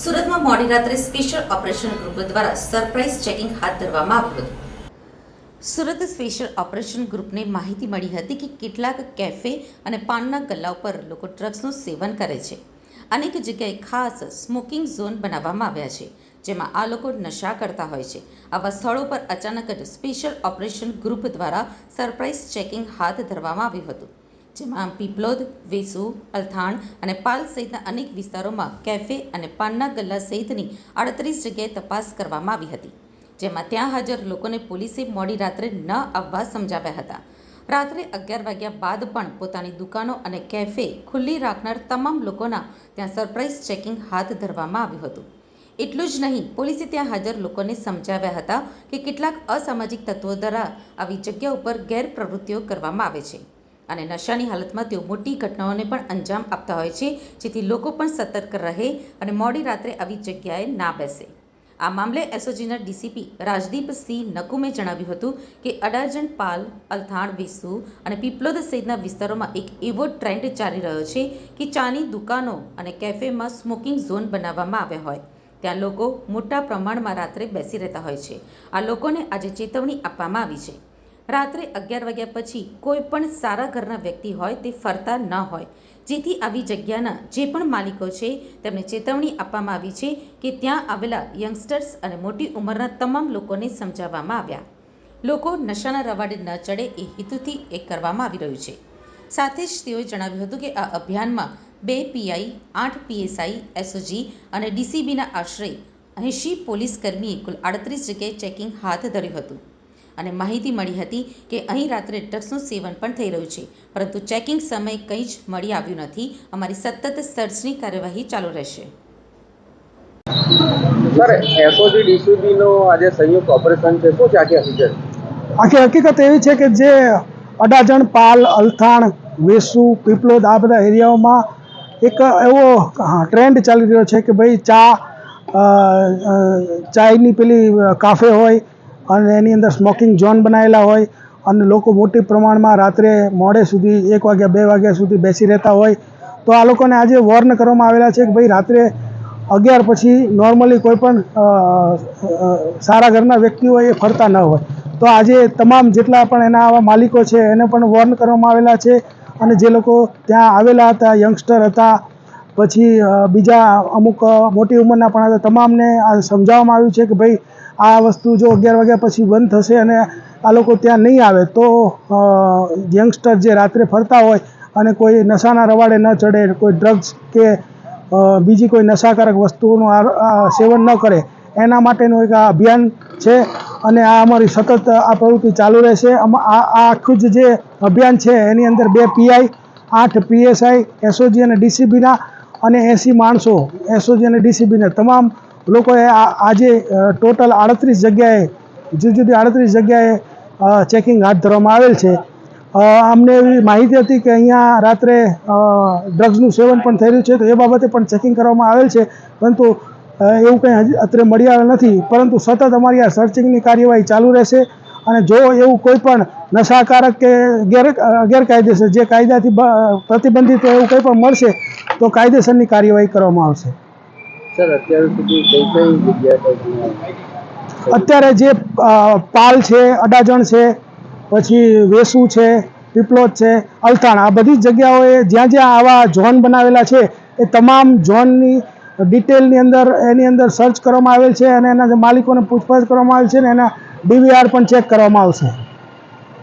સુરતમાં મોડી રાત્રે સ્પેશિયલ ઓપરેશન ગ્રુપ દ્વારા સરપ્રાઇઝ ચેકિંગ હાથ ધરવામાં આવ્યું હતું. સુરત સ્પેશિયલ ઓપરેશન ગ્રુપને માહિતી મળી હતી કે કેટલાક કેફે અને પાનના ગલ્લા ઉપર લોકો ડ્રગ્સનું સેવન કરે છે. અનેક જગ્યાએ ખાસ સ્મોકિંગ ઝોન બનાવવામાં આવ્યા છે, જેમાં આ લોકો નશા કરતા હોય છે. આવા સ્થળો પર અચાનક જ સ્પેશિયલ ઓપરેશન ગ્રુપ દ્વારા સરપ્રાઇઝ ચેકિંગ હાથ ધરવામાં આવ્યું હતું. જેમાં પીપલોદ, વેસુ, અલથાણ અને પાલ સહિતના અનેક વિસ્તારોમાં કેફે અને પાનના ગલ્લા સહિતની આડત્રીસ જગ્યાએ તપાસ કરવામાં આવી હતી, જેમાં ત્યાં હાજર લોકોને પોલીસે મોડી રાત્રે ન આવવા સમજાવ્યા હતા. રાત્રે અગિયાર વાગ્યા બાદ પણ પોતાની દુકાનો અને કેફે ખુલ્લી રાખનાર તમામ લોકોના ત્યાં સરપ્રાઇઝ ચેકિંગ હાથ ધરવામાં આવ્યું હતું. એટલું જ નહીં, પોલીસે ત્યાં હાજર લોકોને સમજાવ્યા હતા કે કેટલાક અસામાજિક તત્વો દ્વારા આવી જગ્યા ઉપર ગેરપ્રવૃત્તિઓ કરવામાં આવે છે. અને નશાની હાલતમાં તેઓ મોટી ઘટનાઓને પણ અંજામ આપતા હોય છે, જેથી લોકો પણ સતર્ક રહે અને મોડી રાત્રે આવી જગ્યાએ ના બેસે. આ મામલે એસઓજીના ડીસીપી રાજદીપ સિંહ નકુમે જણાવ્યું હતું કે અડાજણ, પાલ, અલથાણ વેસુ અને પીપલોદ સહિતના વિસ્તારોમાં એક એવો ટ્રેન્ડ ચાલી રહ્યો છે કે ચાની દુકાનો અને કેફેમાં સ્મોકિંગ ઝોન બનાવવામાં આવ્યા હોય. ત્યાં લોકો મોટા પ્રમાણમાં રાત્રે બેસી રહેતા હોય છે. આ લોકોને આજે ચેતવણી આપવામાં આવી છે. રાત્રે અગિયાર વાગ્યા પછી કોઈ પણ સારા ઘરના વ્યક્તિ હોય તે ફરતા ન હોય. જેથી આવી જગ્યાના જે પણ માલિકો છે, તેમને ચેતવણી આપવામાં આવી છે કે ત્યાં આવેલા યંગસ્ટર્સ અને મોટી ઉંમરના તમામ લોકોને સમજાવવામાં આવ્યા. લોકો નશાના રવાડે ન ચડે એ હેતુથી એ કરવામાં આવી રહ્યું છે. સાથે જ તેઓએ જણાવ્યું હતું કે આ અભિયાનમાં બે પીઆઈ, આઠ પીએસઆઈ, એસઓજી અને ડીસીબીના આશરે એંશી પોલીસ કર્મીએ કુલ આડત્રીસ જગ્યાએ ચેકિંગ હાથ ધર્યું હતું. અને માહિતી મળી હતી કે અહીં રાત્રે ડ્રગ્સનું સેવન પણ થઈ રહ્યું છે. પરંતુ ચેકિંગ સમયે કંઈ જ મળી આવ્યું નથી. અમારી સતત સર્ચની કાર્યવાહી ચાલુ રહેશે. સર એસઓજી ડીસીબીનો આજે સંયુક્ત ઓપરેશન છે. શું છે આખી હકીકત? આખી હકીકત એવી છે કે જે અડાજણ પાલ અલથાણ વેસુ પીપલોદ આ બધા એરિયાઓમાં એક એવો ટ્રેન્ડ ચાલી રહ્યો છે કે ભાઈ ચા ચાયની પેલી કાફે હોય અને એની અંદર સ્મોકિંગ ઝોન બનાવેલા હોય અને લોકો મોટી પ્રમાણમાં રાત્રે મોડે સુધી એક વાગ્યા, બે વાગ્યા સુધી બેસી રહેતા હોય. તો આ લોકોને આજે વોર્ન કરવામાં આવેલા છે કે ભાઈ, રાત્રે અગિયાર પછી નોર્મલી કોઈ પણ સારા ઘરના વ્યક્તિઓ એ ફરતા ન હોય. તો આજે તમામ જેટલા પણ એના આવા માલિકો છે, એને પણ વોર્ન કરવામાં આવેલા છે અને જે લોકો ત્યાં આવેલા હતા યંગસ્ટર હતા, પછી બીજા અમુક મોટી ઉંમરના પણ હતા, તમામને આ સમજાવવામાં આવ્યું છે કે ભાઈ આ વસ્તુ જો અગિયાર વાગ્યા પછી બંધ થશે અને આ લોકો ત્યાં નહીં આવે, તો યંગસ્ટર જે રાત્રે ફરતા હોય અને કોઈ નશાના રવાડે ન ચડે, કોઈ ડ્રગ્સ કે બીજી કોઈ નશાકારક વસ્તુઓનું સેવન ન કરે, એના માટેનું એક આ અભિયાન છે અને આ અમારી સતત આ પ્રવૃત્તિ ચાલુ રહેશે. આ આખું જ જે અભિયાન છે, એની અંદર બે પીઆઈ આઠ પીએસઆઈ એસઓજી અને ડીસીબીના અને એંસી માણસો એસઓજી અને ડીસીબીના તમામ લોકોએ આજે ટોટલ આડત્રીસ જગ્યાએ, જુદી જુદી આડત્રીસ જગ્યાએ ચેકિંગ હાથ ધરવામાં આવેલ છે. અમને એવી માહિતી હતી કે અહીંયા રાત્રે ડ્રગ્સનું સેવન પણ થઈ રહ્યું છે, તો એ બાબતે પણ ચેકિંગ કરવામાં આવેલ છે. પરંતુ એવું કંઈ હજી અત્રે મળી આવેલ નથી. પરંતુ સતત અમારી આ સર્ચિંગની કાર્યવાહી ચાલુ રહેશે અને જો એવું કોઈ પણ નશાકારક કે ગેર ગેરકાયદેસર જે કાયદાથી પ્રતિબંધિત એવું કંઈ પણ મળશે, તો કાયદેસરની કાર્યવાહી કરવામાં આવશે. અત્યાર જે પાલ છે, અડાજણ છે, પછી વેસુ છે પીપલોદ છે, અલથાણ, આ બધી જગ્યાઓએ જ્યાં જ્યાં આવા ઝોન બનાવેલા છે, એ તમામ ઝોનની ડિટેલની અંદર, એની અંદર સર્ચ કરવામાં આવેલ છે અને એના માલિકોને પૂછપરછ કરવામાં આવેલ છે અને એના ડીવીઆર પણ ચેક કરવામાં આવશે.